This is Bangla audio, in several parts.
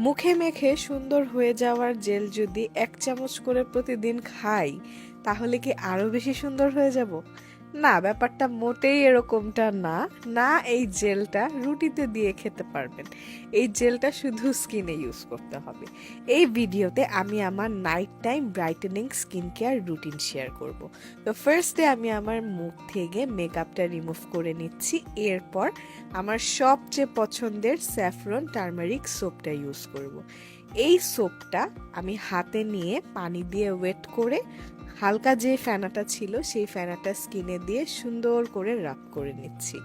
মুখে মেখে সুন্দর হয়ে যাওয়ার জেল যদি এক চামচ করে প্রতিদিন খাই, তাহলে কি আরও বেশি সুন্দর হয়ে যাব? না, ব্যাপারটা মোটেই এরকমটা না। না, এই জেলটা রুটিতে দিয়ে খেতে পারবেন। এই জেলটা শুধু স্কিনে ইউজ করতে হবে। এই ভিডিওতে আমি আমার night time brightening skin care routine share করব। তো ফার্স্টে আমি আমার মুখ থেকে মেকআপটা রিমুভ করে নিচ্ছি। এরপর আমার সবচেয়ে পছন্দের স্যাফরন টার্মারিক সোপটা ইউজ করব। এই সোপটা আমি হাতে নিয়ে পানি দিয়ে ওয়েট করে হালকা যে ফ্যানাটা ছিল, সেই ফ্যানাটা স্কিনে দিয়ে সুন্দর করে রাব করে নিচ্ছি।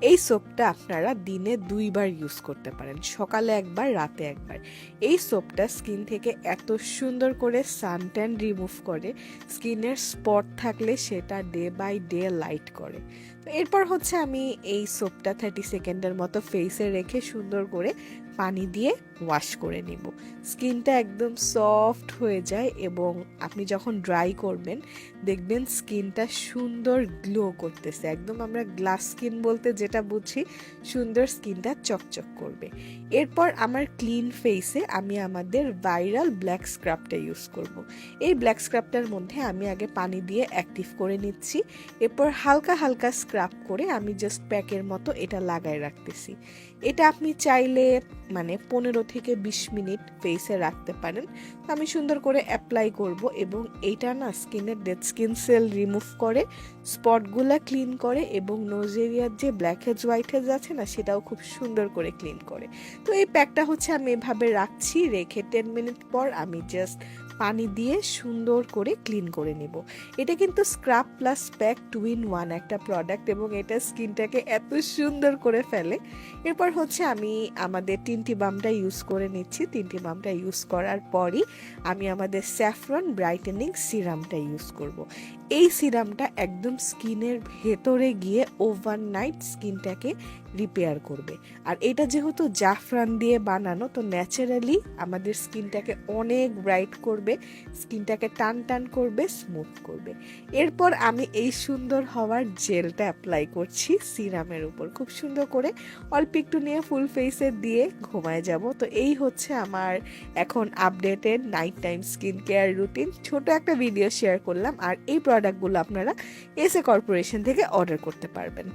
এই সোপটা আপনারা দিনে দুইবার ইউজ করতে পারেন, সকালে একবার, রাতে একবার। এই সোপটা স্কিন থেকে এত সুন্দর করে সানট্যান রিমুভ করে স্কিনের স্পট থাকলে সেটা ডে বাই ডে লাইট করে। তো এরপর হচ্ছে আমি এই সোপটা থার্টি সেকেন্ডের মতো ফেসে রেখে সুন্দর করে পানি দিয়ে ওয়াশ করে নিব। স্কিনটা একদম সফট হয়ে যায় এবং আপনি যখন ড্রাই করবেন, দেখবেন স্কিনটা সুন্দর গ্লো করতেছে। একদম আমরা গ্লাস স্কিন বলতে যেটা বুঝি, সুন্দর স্কিনটা চকচক করবে। এরপর আমার ক্লিন ফেসে আমি আমাদের ভাইরাল ব্ল্যাক স্ক্রাবটা ইউজ করব। এই ব্ল্যাক স্ক্রাবটার মধ্যে আমি আগে পানি দিয়ে অ্যাক্টিভ করে নিচ্ছি, এরপর হালকা হালকা স্ক্রাব করে আমি জাস্ট প্যাকের মতো এটা লাগায় রাখতেছি। এটা আপনি চাইলে মানে পনেরো থেকে বিশ মিনিট ফেসে রাখতে পারেন। আমি সুন্দর করে অ্যাপ্লাই করব এবং এইটা না স্কিনের ডেড স্কিন সেল রিমুভ করে স্পটগুলো ক্লিন করে এবং নোজ এরিয়ার যে ব্ল্যাক হেজ হোয়াইট হেজ আছে না, সেটাও খুব সুন্দর করে ক্লিন করে। তো এই প্যাকটা হচ্ছে আমি এভাবে রাখছি, রেখে টেন মিনিট পর আমি জাস্ট পানি দিয়ে সুন্দর করে ক্লিন করে নিব। এটা কিন্তু scrub plus pack two in one একটা প্রোডাক্ট এবং এটা স্কিনটাকে এত সুন্দর করে ফেলে। এরপর হচ্ছে আমি আমাদের তিনটি বামটা ইউজ করে নিচ্ছি। তিনটি বামটা ইউজ করার পরই আমি আমাদের স্যাফরন ব্রাইটেনিং সিরামটা ইউজ করব। এই সিরামটা একদম স্কিনের ভেতরে গিয়ে ওভারনাইট স্কিনটাকে রিপেয়ার করবে। আর এটা যেহেতু জাফরান দিয়ে বানানো, তো ন্যাচারালি আমাদের স্কিনটাকে অনেক ব্রাইট করবে, স্কিনটাকে টান টান করবে স্মুথ করবে। এরপর আমি এই সুন্দর হওয়ার জেলটা অ্যাপ্লাই করছি সিরামের উপর। খুব সুন্দর করে অল্প একটু নিয়ে ফুল ফেসে দিয়ে ঘুমায় যাব। তো এই হচ্ছে আমার এখন updated night time skin care routine ছোট একটা ভিডিও শেয়ার করলাম, আর এই প্রোডাক্টগুলো আপনারা এসএ কর্পোরেশন থেকে অর্ডার করতে পারবেন।